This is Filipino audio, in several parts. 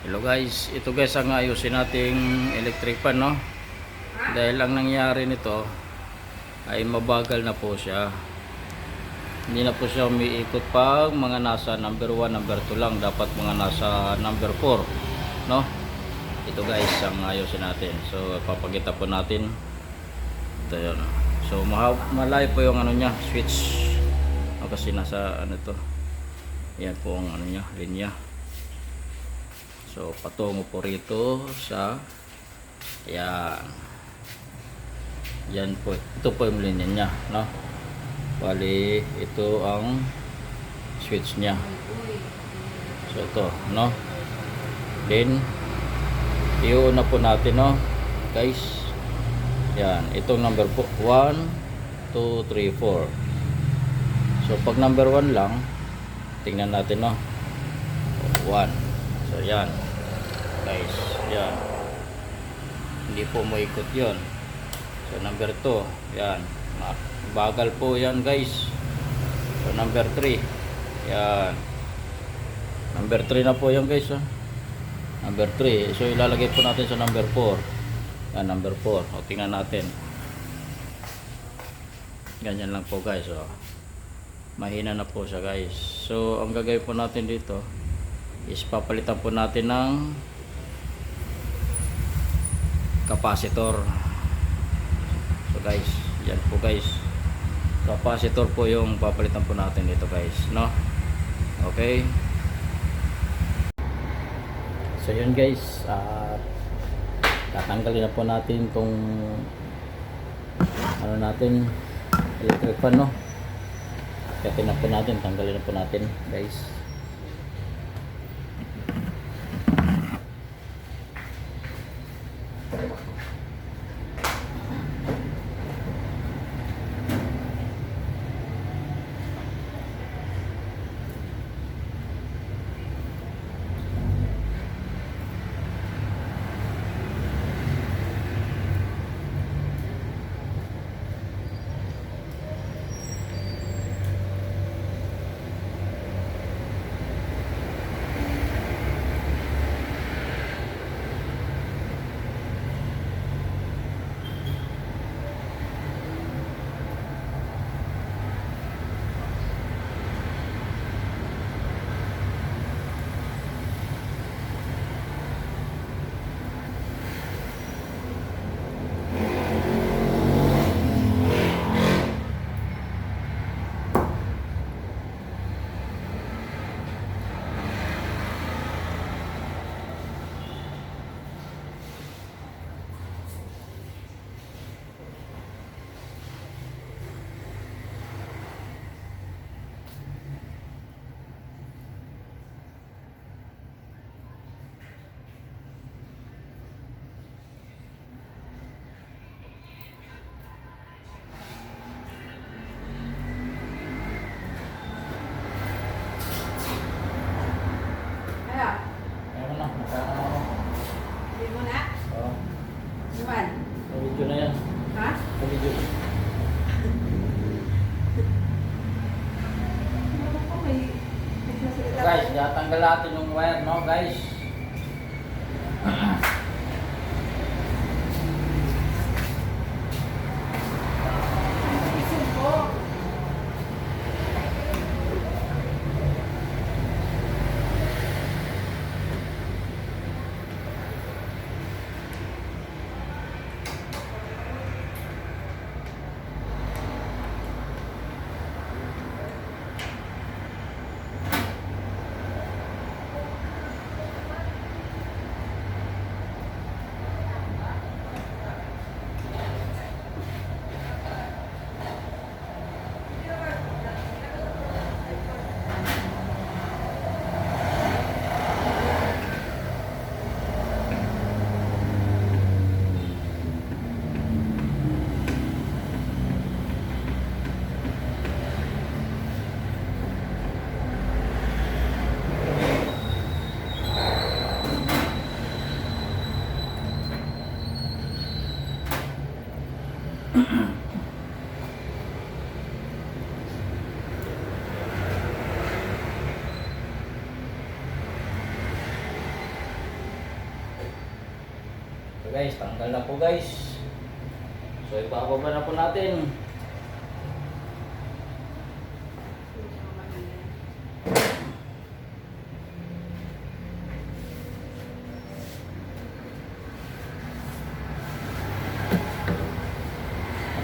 Hello guys, ito guys ang ayusin nating electric fan no. Dahil ang nangyari nito ay mabagal na po siya. Hindi na po siya umiikot pag mga nasa number 1, number 2 lang. Dapat mga nasa number 4. No? Ito guys ang ayusin natin. So papakita po natin. Ito yun. So malay po yung ano niya, switch. O, kasi nasa ano to. Yan po ang ano niya, linya. So, patungo po rito sa yan. Yan po. Ito po yung linya niya, no? Bali, ito ang switch niya. So, ito, no? Then, iuna po natin, no? Guys, yan. Itong number po, 1, 2, 3, 4. So, pag number 1 lang, tingnan natin, no? 1. So, yan. Guys, yan. Hindi po maikot yon. So, number 2, yan. Bagal po yan, guys. So, number 3, yan. Number 3 na po yan, guys, ha? Number 3. So, ilalagay po natin sa number 4. Yan, number 4. O, tingnan natin. Ganyan lang po, guys, o. Mahina na po siya, guys. So, ang gagawin po natin dito, is papalitan po natin ng capacitor. So guys yan po guys. Capacitor po yung papalitan po natin dito guys no? Okay? So yun guys. At tatanggalin na po natin tong ano natin electric fan no? Kaya na po natin tanggalin na po natin guys Tatanggal natin yung wire, no guys? Guys, tanggal na po guys. So ibababa na po natin.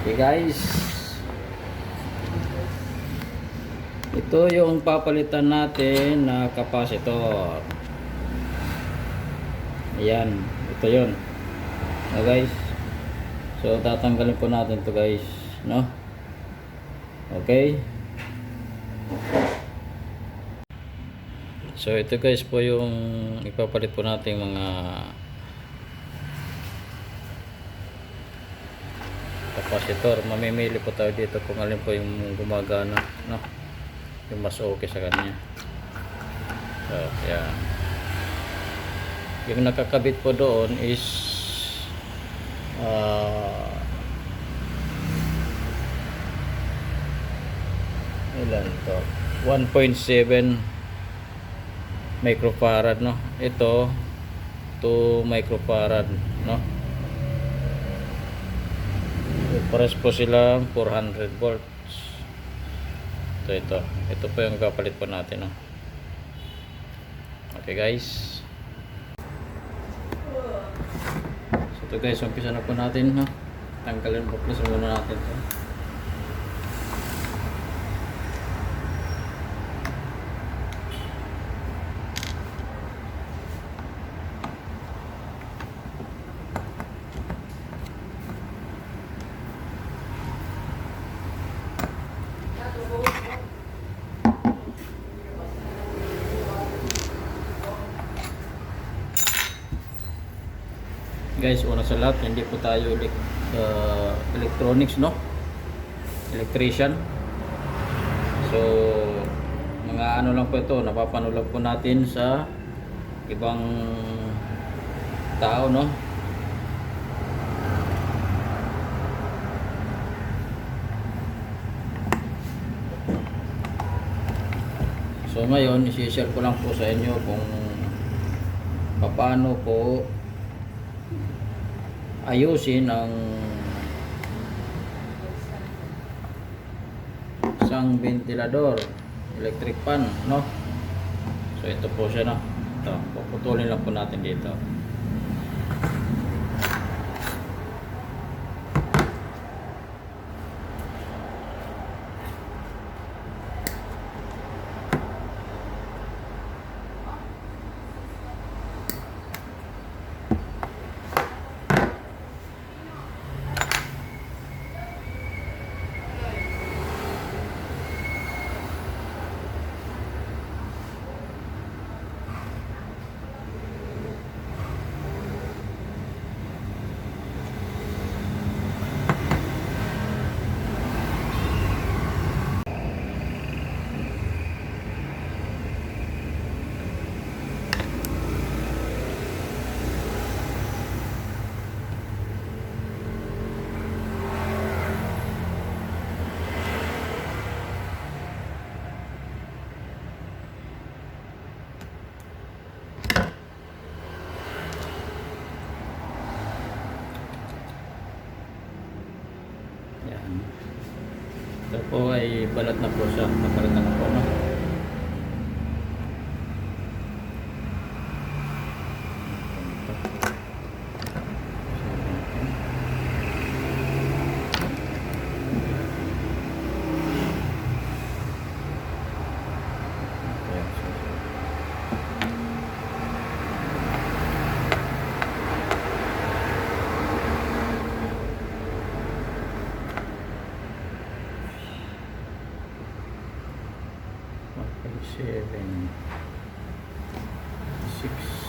Okay guys. Ito yung papalitan natin na capacitor. Ayan, ito yun. No guys. So tatanggalin po natin to guys, no? Okay? So ito guys po yung ipapalit po natin mga capacitor. Mamimili po tayo dito kung alin po yung gumagana, no? Yung mas okay sa kanya. So, yeah. Yung nakakabit po doon is ah ilan to? 1.7 microfarad no? Ito 2 microfarad no? Pares po sila 400 volts. Ito ito. Ito po yung kapalit po natin no? Okay guys so ito guys umpisa na po natin no? Tanggalin po plus muna natin to guys una sa lahat hindi po tayo uh, electronics no? Electrician. So mga ano lang po ito napapanood po natin sa ibang tao no? So ngayon isi-share ko lang po sa inyo kung paano po ayusin ang isang ventilador electric fan no? So ito po siya no? Ito puputulin lang po natin dito Yan. Ito po ay balat na po siya. Nabalat na po. No? 47 6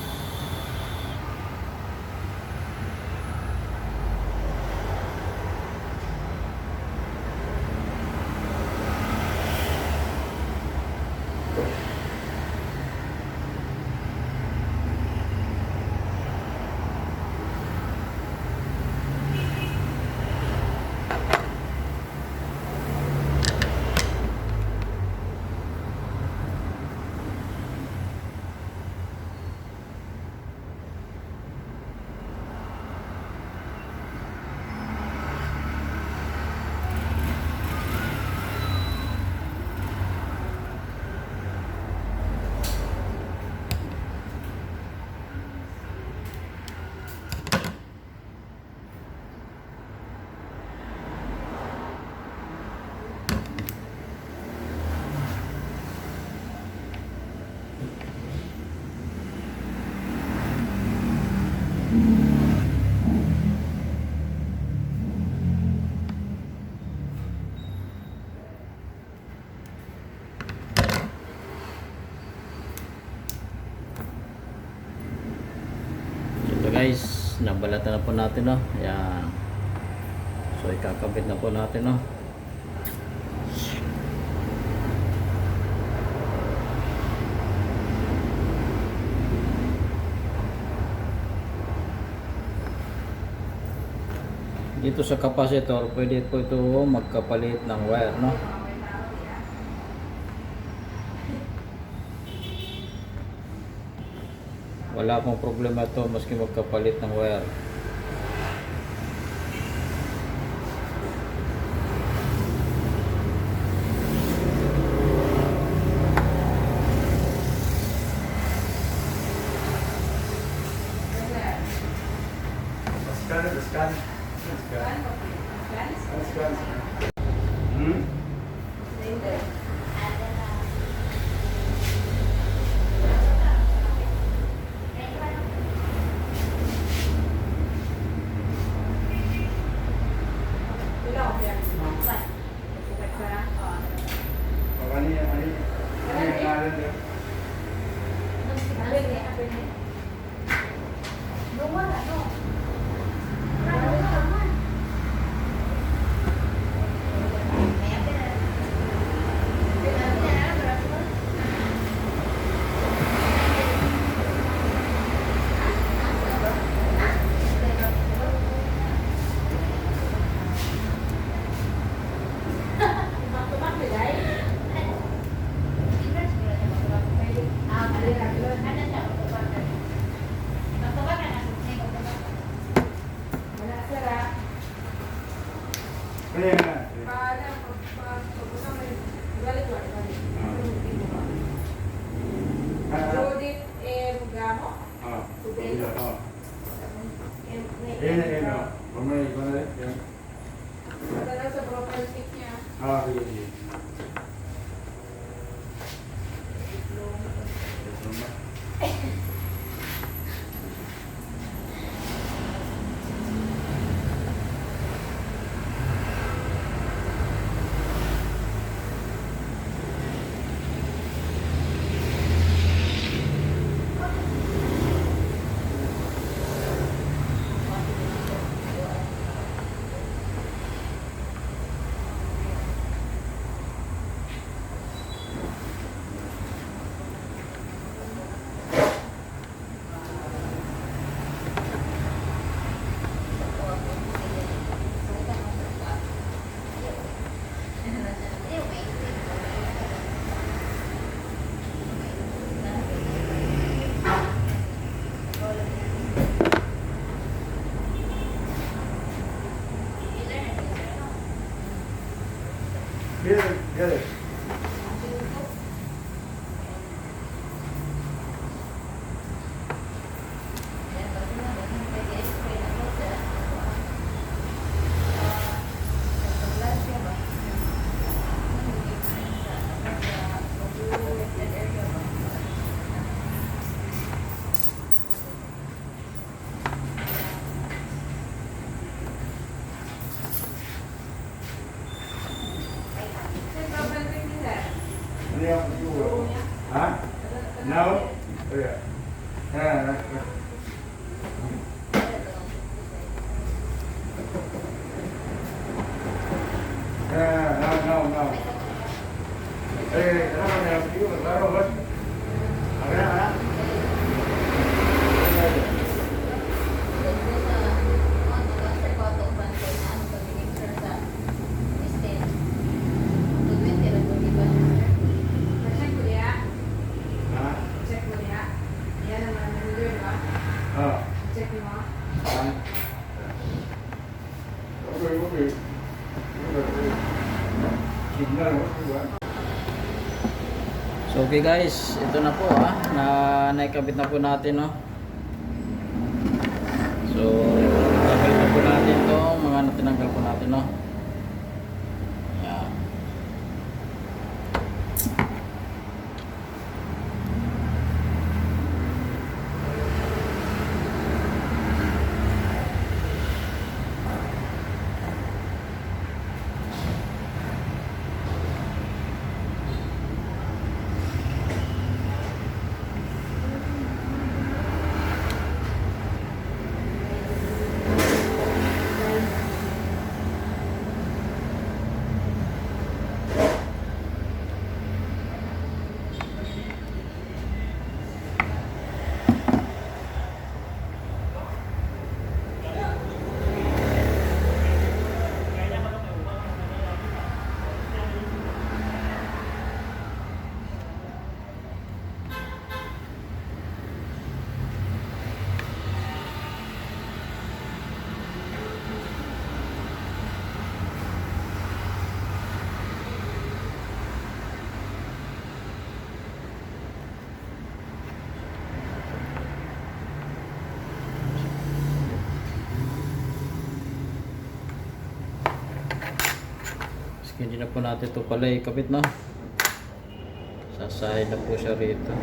nabalatan na po natin no. Ayan. So ikakabit na po natin no. Dito sa capacitor, pwede po ito magkapalit ng wire, no? Wala pong problema ito maski magkapalit ng wire. Scan, scan. Scan. Scan. Hmm? Oh, ano yan? Ano yan? Ano yung ngalan niya? Ano yan? Ah, Judith eh, Mugamo. ah. Oh. Yan, okay guys, ito na po ah, na naikabit na po natin no. So, nakabit na po natin to, mga natinanggal po natin no. Hindi na po natin ito pala ikabit, no? Sasahay na po siya rito.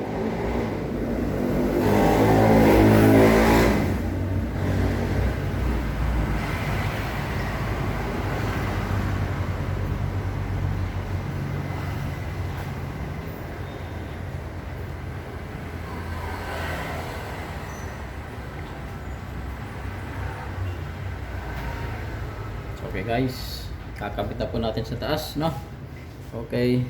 Okay guys, kakabit na po natin sa taas, no? Okay.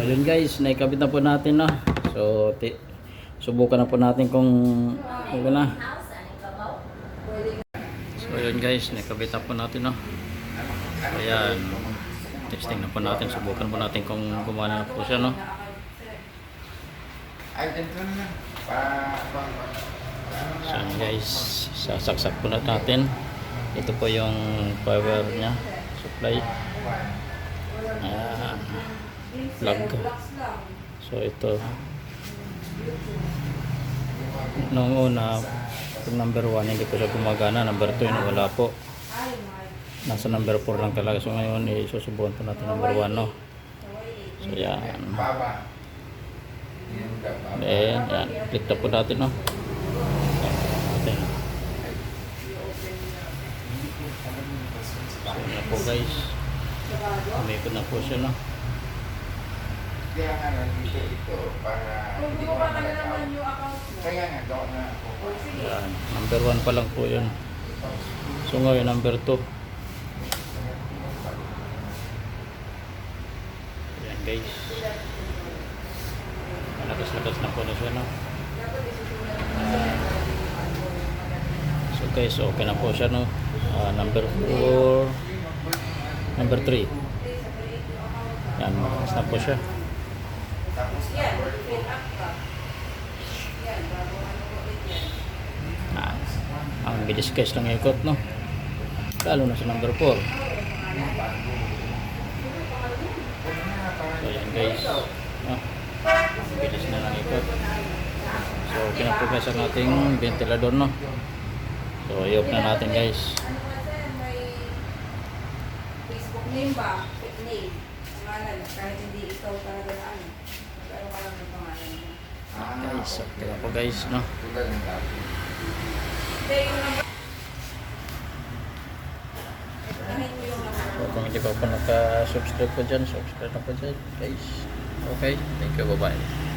So guys, naikabit na po natin no. So subukan na po natin kung ano na. So yun guys, naikabit na po natin no. Ayan. Testing na po natin, subukan po natin kung gumana na po siya no. So yun guys, sasaksak po na natin. Ito po yung power niya, supply. Ayan. Plug. So ito. Noong una, yung number 1 hindi po siya gumagana. Number 2 yun, wala po. Nasa number 4 lang talaga. So ngayon, isusubukan po natin number 1 no. So yan. Then, yan. Click na po natin no. Natin. So yan na po guys. Umikot na po siya no. Kaya nga nandito ito para Kung hindi mo buka na naman yung account mo. Kaya nga doon na ako. Sige. Yan. Number 1 pa lang po yun. So ngayon, number 2. Yan guys. Malakas-lakas na po na siya, no? So guys, okay na po siya, no? Ah, number 4. Number 3. Yan, malakas na po siya. Yan, fill up ka. Yan, bago ano ulit yan. Ah, ang bilis guys lang ikot, no? Lalo na sa number 4. So yan guys. Ah, ang bilis na lang ikot. So guys ang ating ventilador, no? So i-off na natin guys. Facebook name ba? Fake name. Pangalan, kahit hindi ikaw talaga na ano. Pero ka lang ng pangalan mo. Ah, Guys, okay na po guys, no? So kung hindi pa po naka-subscribe po dyan, subscribe na po dyan guys. Okay, thank you, bye-bye.